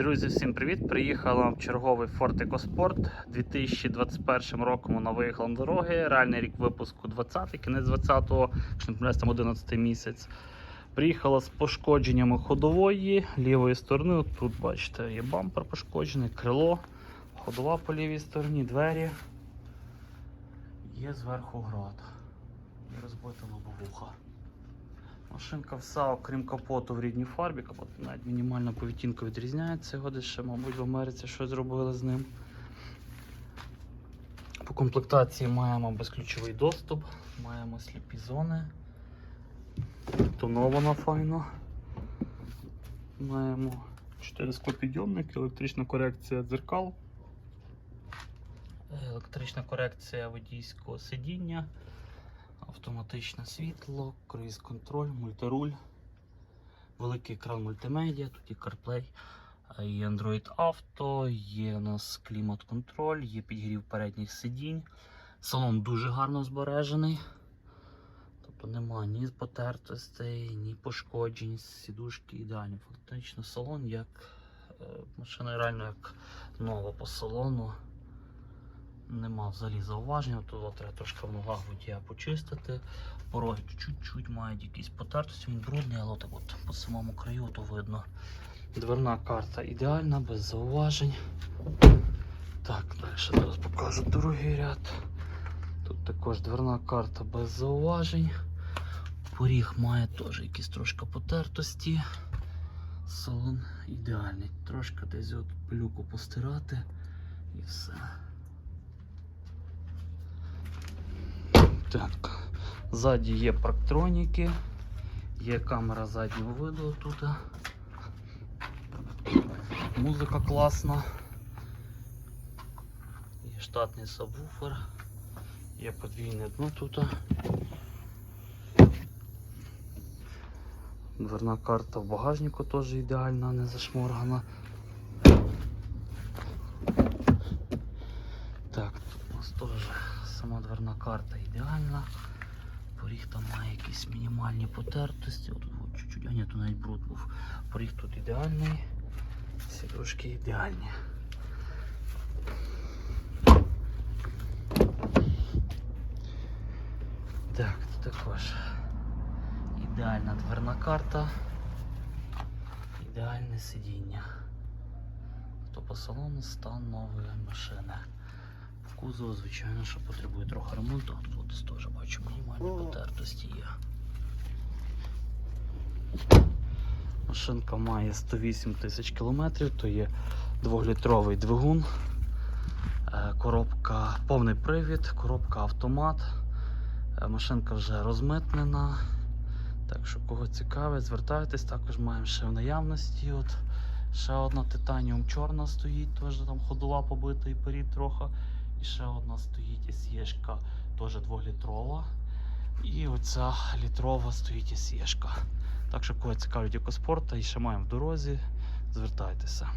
Друзі, всім привіт! Приїхала в черговий Ford EcoSport 2021 роком вона виїхала на дороги. Реальний рік випуску 20-й, кінець 20-го, якщо не помиляюсь, там 11 місяць. Приїхала з пошкодженнями ходової лівої сторони. От Тут, бачите, є бампер пошкоджений, крило, ходова по лівій стороні, двері. Є зверху град. Розбита лобовуха. Машинка вся, окрім капоту в рідній фарбі, капот навіть мінімально по відтінку відрізняється. Його десь ще, мабуть, в Америці щось зробили з ним. По комплектації маємо безключовий доступ, маємо сліпі зони. Тонована файно. Маємо 4 склопідйомники, електрична корекція дзеркал, електрична корекція водійського сидіння. Автоматичне світло, круїз-контроль, мультируль, великий екран мультимедіа, тут є CarPlay, е, є Android Auto, є у нас клімат-контроль, є підігрів передніх сидінь. Салон дуже гарно збережений. Тобто немає ні потертостей, ні пошкоджень, сідушки ідеальні. Фактично салон як е, машина реально як нова по салону. Нема взагалі зауваження, тут треба трошки в ногах водія почистити. Пороги чуть-чуть мають якісь потертості, він брудний, але так от по самому краю то видно. Дверна карта ідеальна, без зауважень. Так, далі зараз покажу другий ряд. Тут також дверна карта без зауважень. Поріг має теж якісь трошки потертості. Салон ідеальний. Трошки десь от плюку постирати і все. Так, ззаді є парктроніки, є камера заднього виду тут. Музика класна. Є штатний сабвуфер, є подвійне дно тут. Дверна карта в багажнику теж ідеальна, не зашморгана. Так, нас теж сама дверна карта ідеальна. Поріг там має якісь мінімальні потертості. От, от чуть-чуть, а ні, тут навіть бруд був. Поріг тут ідеальний. Сідушки ідеальні. Так, тут також ідеальна дверна карта. Ідеальне сидіння. То по салону стан нової машини. Кузов, звичайно, що потребує трохи ремонту. Тут теж бачу мінімальні потертості є. Машинка має 108 тисяч кілометрів, то є двохлітровий двигун, е, коробка, повний привід, коробка автомат. Е, Машинка вже розмитнена. Так що, кого цікавить, звертайтесь, також маємо ще в наявності. От, ще одна титаніум чорна стоїть, теж там ходова побита і перід трохи. І ще одна стоїть SE-шка, теж двохлітрова. І оця літрова стоїть SE-шка. Так що кого цікавить екоспорт, і ще маємо в дорозі, звертайтеся.